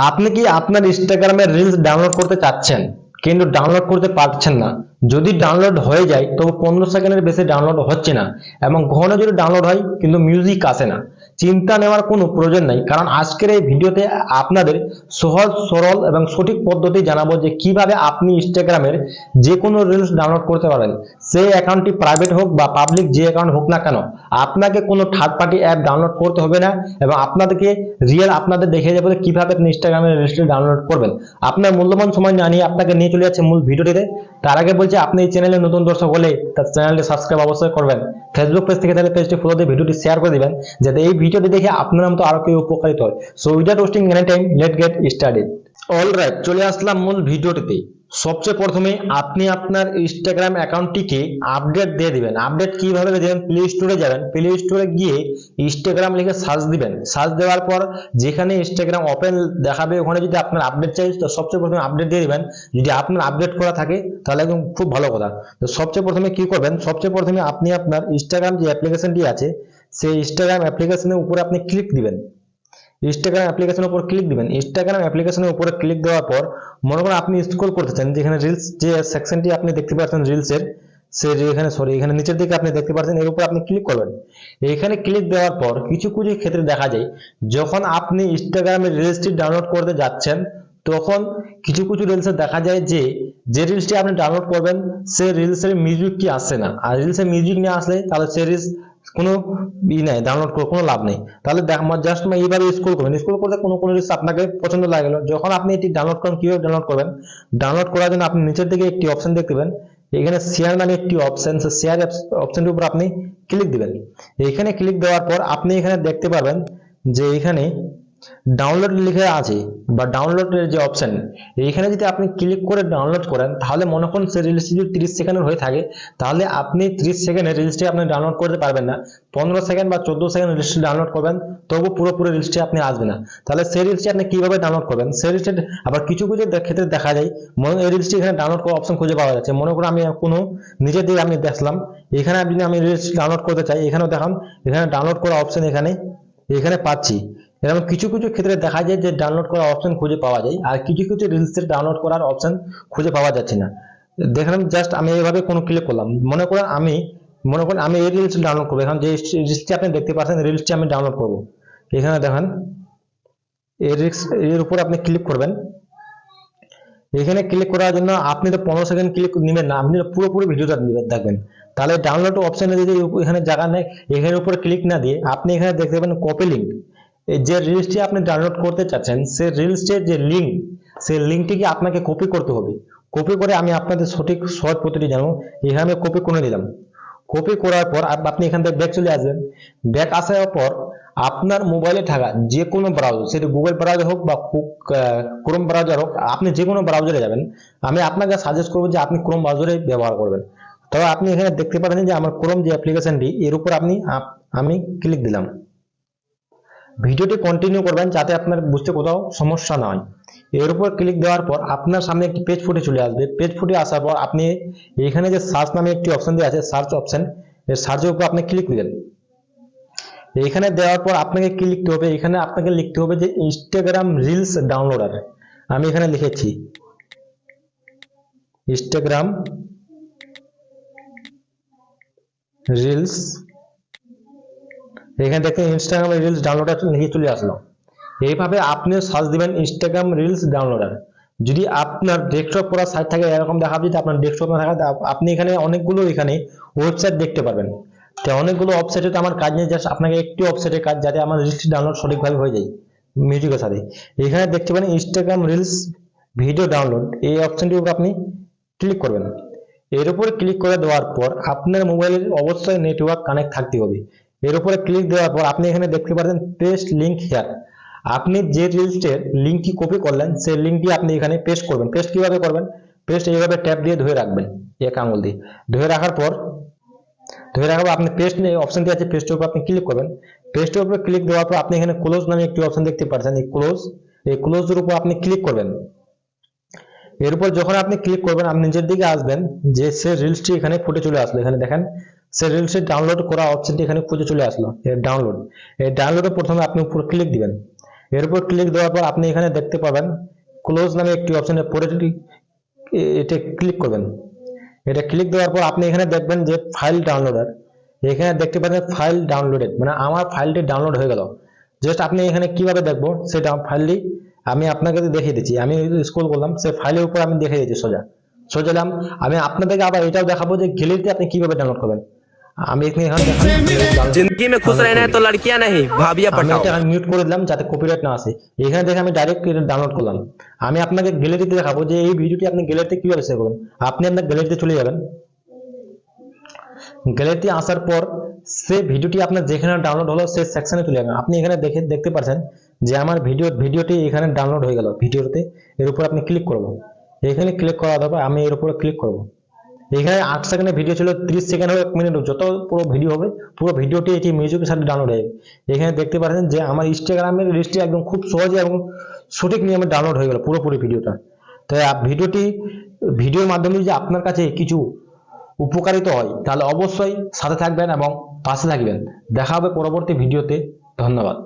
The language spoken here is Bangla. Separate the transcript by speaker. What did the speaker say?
Speaker 1: আপনি কি আপনার ইনস্টাগ্রামের রিলস ডাউনলোড করতে চাচ্ছেন? কিন্তু ডাউনলোড করতে পারছেন না। যদি ডাউনলোড হয়ে যায়, তবে পনেরো সেকেন্ডের বেশি ডাউনলোড হচ্ছে না এবং ঘন যদি ডাউনলোড হয়, কিন্তু মিউজিক আসে না। চিন্তা নেওয়ার কোনো প্রয়োজন নাই, কারণ আজকের এই ভিডিওতে আপনাদের সহজ, সরল এবং সঠিক পদ্ধতি জানাব যে কীভাবে আপনি ইনস্টাগ্রামের যে কোনো রিলস ডাউনলোড করতে পারবেন সেই অ্যাকাউন্টটি প্রাইভেট হোক বা পাবলিক যে অ্যাকাউন্ট হোক না কেন, আপনাকে কোনো থার্ড পার্টি অ্যাপ ডাউনলোড করতে হবে না এবং আপনাদেরকে রিয়েল আপনাদের দেখে যাবে যে কীভাবে আপনি ইনস্টাগ্রামের রিলসটি ডাউনলোড করবেন। আপনার মূল্যবান সময় না নিয়ে আপনাকে নিয়ে চলে যাচ্ছে মূল ভিডিওটিতে। তার আগে বলছি, আপনি এই চ্যানেলে নতুন দর্শক হলে তার চ্যানেলটি সাবস্ক্রাইব অবশ্যই করবেন। ফেসবুক পেজ থেকে তাহলে পেজটি ফলো দিয়ে ভিডিওটি শেয়ার করে দিবেন, যাতে এই ভিডিওটি দেখে আপনার মতো আরও কেউ উপকারিত হয়। So without wasting any time let get started all right চলে আসলাম মূল ভিডিওটিতে। সবচেয়ে প্রথমে আপনি আপনার ইনস্টাগ্রাম অ্যাকাউন্টটিকে আপডেট দিয়ে দিবেন। আপডেট কীভাবে দিবেন? প্লে স্টোরে যাবেন। প্লে স্টোরে গিয়ে ইনস্টাগ্রাম লিখে সার্চ দিবেন। সার্চ দেওয়ার পর যেখানে ইনস্টাগ্রাম ওপেন দেখাবে, ওখানে যদি আপনার আপডেট চাই, তো সবচেয়ে প্রথমে আপডেট দিয়ে দিবেন। যদি আপনার আপডেট করা থাকে, তাহলে একদম খুব ভালো কথা। তো সবচেয়ে প্রথমে কি করবেন? সবচেয়ে প্রথমে আপনি আপনার ইনস্টাগ্রাম যে অ্যাপ্লিকেশনটি আছে, সেই ইনস্টাগ্রাম অ্যাপ্লিকেশনের উপরে আপনি ক্লিক দিবেন। ইনস্টাগ্রাম অ্যাপ্লিকেশনের উপর ক্লিক দিবেন। ইনস্টাগ্রাম অ্যাপ্লিকেশনের উপরে ক্লিক দেওয়ার পর, মনে করেন আপনি স্ক্রল চান যেখানে রিলস যে সেকশনটি আপনি দেখতে পাচ্ছেন রিলসের সে এখানে সরি এখানে নিচের দিকে আপনি দেখতে পাচ্ছেন, এর উপর আপনি ক্লিক করবেন। এখানে ক্লিক দেওয়ার পর কিছু কিছু ক্ষেত্রে দেখা যায়, যখন আপনি ইনস্টাগ্রামের রিলসটি ডাউনলোড করতে যাচ্ছেন, তখন কিছু কিছু রিলসে দেখা যায় যে যে রিলসটি আপনি ডাউনলোড করবেন, সে রিলসের মিউজিক কি আসে না। আর রিলসের মিউজিক নিয়ে আসলে তাহলে সে রিলস কোনো ই নাই ডাউনলোড করে কোনো লাভ নেই। তাহলে জাস্ট এইভাবে স্ক্রল করবেন স্ক্রল করতে কোনো কোনো রিলস আপনাকে পছন্দ লাগল। যখন আপনি এটি ডাউনলোড করেন, কীভাবে ডাউনলোড করবেন? ডাউনলোড করার জন্য আপনি নিচের দিকে একটি অপশন দেখতে পাবেন। এখানে শেয়ার মানে একটি অপশন শেয়ার অপশনটির উপর আপনি ক্লিক দিবেন। এখানে ক্লিক দেওয়ার পর আপনি এখানে দেখতে পাবেন যে এখানে ডাউনলোড লিখে আছে বা ডাউনলোডের যে অপশন এইখানে যদি আপনি ক্লিক করে ডাউনলোড করেন, তাহলে মনে করুন সেই রিলসটি যদি তিরিশ সেকেন্ডের হয়ে থাকে, তাহলে আপনি ত্রিশ সেকেন্ডে রিলসটি আপনি ডাউনলোড করতে পারবেন না। পনেরো সেকেন্ড বা চোদ্দ সেকেন্ড রিলসটি ডাউনলোড করবেন, তবু পুরোপুরি রিলসটি আপনি আসবে না। তাহলে সেই রিলসটি আপনি কীভাবে ডাউনলোড করবেন? সেই রিলসটি আবার কিছু কিছু ক্ষেত্রে দেখা যায়, মনে এই রিলসটি এখানে ডাউনলোড করার অপশন খুঁজে পাওয়া যাচ্ছে। মনে করুন আমি কোনো নিজের দিকে আমি দেখলাম, এখানে আপনি আমি রিলসটি ডাউনলোড করতে চাই, এখানেও দেখান, এখানে ডাউনলোড করার অপশন এখানে এখানে পাচ্ছি। এরকম কিছু কিছু ক্ষেত্রে দেখা যায় যে ডাউনলোড করার অপশন খুঁজে পাওয়া যায়, আর কিছু কিছু রিলসের ডাউনলোড করার অপশন খুঁজে পাওয়া যাচ্ছে না। দেখলাম জাস্ট আমি এইভাবে কোনো ক্লিক করলাম। মনে করেন আমি, মনে করেন আমি এই রিলস ডাউনলোড করব। এখন যে রিলসটি আপনি দেখতে পাচ্ছেন রিলসটি আমি ডাউনলোড করব। এখানে দেখেন, এই রিলস এর উপর আপনি ক্লিক করবেন। এখানে ক্লিক করার জন্য আপনি তো পনেরো সেকেন্ড ক্লিক নেবেন না, আপনি পুরোপুরি ভিডিওটা নেবেন- দেখবেন। তাহলে ডাউনলোড অপশনে যদি এখানে জায়গা নেই, এখানে উপর ক্লিক না দিয়ে আপনি এখানে দেখতে পাবেন কপি লিঙ্ক যে রিলসটি আপনি ডাউনলোড করতে চাচ্ছেন সে রিলসটির যে লিঙ্ক সেই লিঙ্কটিকে আপনাকে কপি করতে হবে? কপি করে আমি আপনাদের সঠিক সহজ পদ্ধতি জানব। এখানে আমি কপি করে দিলাম কপি করার পর আপনি এখান থেকে ব্যাক চলে আসবেন। ব্যাক আসার পর আপনার মোবাইলে থাকা যে কোনো ব্রাউজার সেটা গুগল ব্রাউজার হোক বা ক্রোম ব্রাউজার হোক, আপনি যে কোনো ব্রাউজারে যাবেন। আমি আপনাকে সাজেস্ট করব যে আপনি ক্রোম ব্রাউজারে ব্যবহার করবেন। তবে আপনি এখানে দেখতে পাচ্ছেন যে আমার ক্রোম যে অ্যাপ্লিকেশনটি এর উপর আপনি আপ- আমি ক্লিক দিলাম। ভিডিওটি কন্টিনিউ করবেন যাতে আপনার বুঝতে কোথাও সমস্যা না হয়। এর উপর ক্লিক দেওয়ার পর আপনার সামনে একটি পেজ ফুটে চলে আসবে। পেজ ফুটে আসার পর আপনি এখানে যে সার্চ নামে একটি অপশন দেওয়া আছে সার্চ অপশন এই সার্চের উপর আপনি ক্লিক দিবেন। এখানে দেওয়ার পর আপনাকে কি লিখতে হবে, এখানে আপনাকে লিখতে হবে যে ইনস্টাগ্রাম রিলস ডাউনলোডার আমি এখানে লিখেছি। ইনস্টাগ্রাম রিলস এখানে দেখতে ইনস্টাগ্রাম রিলস ডাউনলোডার লিখে চলে আসলো। এইভাবে আপনি সার্চ দিবেন ইনস্টাগ্রাম রিলস ডাউনলোডার যদি আপনার ডেস্কটপ করা সাইট থাকে, এরকম দেখাবে যে আপনার ডেস্কটপ না থাকে আপনি এখানে অনেকগুলো এখানে ওয়েবসাইট দেখতে পারবেন। তো অনেকগুলো ওয়েবসাইটে তো আমার কাজ নেই জাস্ট আপনাকে একটি ওয়েবসাইটের কাজ যাতে আমার রিলসটি ডাউনলোড সঠিকভাবে হয়ে যায় মিউজিকের সাথে। এখানে দেখতে পারেন ইনস্টাগ্রাম রিলস ভিডিও ডাউনলোড এই অপশনটির উপর আপনি ক্লিক করবেন। এর উপরে ক্লিক করে দেওয়ার পর আপনার মোবাইলের অবশ্যই নেটওয়ার্ক কানেক্ট থাকতে হবে। এর উপরে ক্লিক দেওয়ার পর আপনি এখানে দেখতে পাচ্ছেন পেস্ট লিংক হেয়ার আপনি যে রিলসের লিঙ্কটি কপি করলেন, সেই লিঙ্কটি আপনি এখানে পেস্ট করবেন। পেস্ট কীভাবে করবেন? পেস্ট এইভাবে ট্যাপ দিয়ে ধরে রাখবেন এক আঙুল দিয়ে। ধরে রাখার পর, ধরে রাখার আপনি পেস্ট অপশনটি আছে পেস্টের উপর আপনি ক্লিক করবেন। পেস্টের উপর ক্লিক দেওয়ার পর আপনি এখানে ক্লোজ নামে একটি অপশন দেখতে পাচ্ছেন, এই ক্লোজ এই ক্লোজের উপর আপনি ক্লিক করবেন। এর উপর যখন আপনি ক্লিক করবেন, আপনি নিচের দিকে আসবেন, যে সে রিলসটি এখানে ফুটে চলে আসলো। এখানে দেখেন সে রিলসটি ডাউনলোড করা অপশনটি এখানে খুঁজে চলে আসলো এর ডাউনলোড এই ডাউনলোডে প্রথমে আপনি উপর ক্লিক দিবেন। এর উপর ক্লিক দেওয়ার পর আপনি এখানে দেখতে পাবেন ক্লোজ নামে একটি অপশনের পরে এটি- ক্লিক করবেন। এটা ক্লিক দেওয়ার পর আপনি এখানে দেখবেন যে ফাইল ডাউনলোডার এখানে দেখতে পাচ্ছেন ফাইল ডাউনলোডেড মানে আমার ফাইলটি ডাউনলোড হয়ে গেল। জাস্ট আপনি এখানে কীভাবে দেখব সেটা ফাইলটি আমি আপনাকে দেখিয়ে দিচ্ছি, আমি স্ক্রল করলাম, সেই ফাইলের উপর আমি দেখিয়ে দিচ্ছি সোজা। সোজা আমি আপনাদেরকে আবার এটাও দেখাবো যে গ্যালারিতে আপনি কীভাবে ডাউনলোড করবেন। আমি
Speaker 2: জিন্দগি মে খুশ রেনা তো লড়কিয়া নাহি ভাবিয়া পাঠাও
Speaker 1: আমি মিউট করে দিলাম যাতে কপিরাইট না আসে। এখানে দেখে আমি ডাইরেক্ট ডাউনলোড করলাম। আমি আপনাকে গ্যালারিতে দেখাবো যে এই ভিডিওটি আপনি গ্যালারিতে কীভাবে শেয়ার করবেন? আপনি আপনার গ্যালারিতে চলে যাবেন। গ্যালারিতে আসার পর সে ভিডিওটি আপনার যেখানে ডাউনলোড হলো সে সেকশনে চলে যাবেন। আপনি এখানে দেখে দেখতে পাচ্ছেন যে আমার ভিডিও ভিডিওটি এখানে ডাউনলোড হয়ে গেল। ভিডিওতে এর উপর আপনি ক্লিক করবেন। এখানে ক্লিক করা হবে আমি এর উপর ক্লিক করব। এখানে আট সেকেন্ডের ভিডিও ছিল, ত্রিশ সেকেন্ড হোক এক মিনিট যত পুরো ভিডিও হবে, পুরো ভিডিওটি এটি মিউজিকের সাথে ডাউনলোড হয়ে এখানে দেখতে পাচ্ছেন যে আমার ইনস্টাগ্রামের লিস্টে একদম খুব সহজে এবং সঠিক নিয়মে ডাউনলোড হয়ে গেল পুরোপুরি ভিডিওটা তাই ভিডিওটি ভিডিওর মাধ্যমে যদি আপনার কাছে কিছু উপকারিত হয়, তাহলে অবশ্যই সাথে থাকবেন এবং পাশে থাকবেন। দেখা হবে পরবর্তী ভিডিওতে ধন্যবাদ।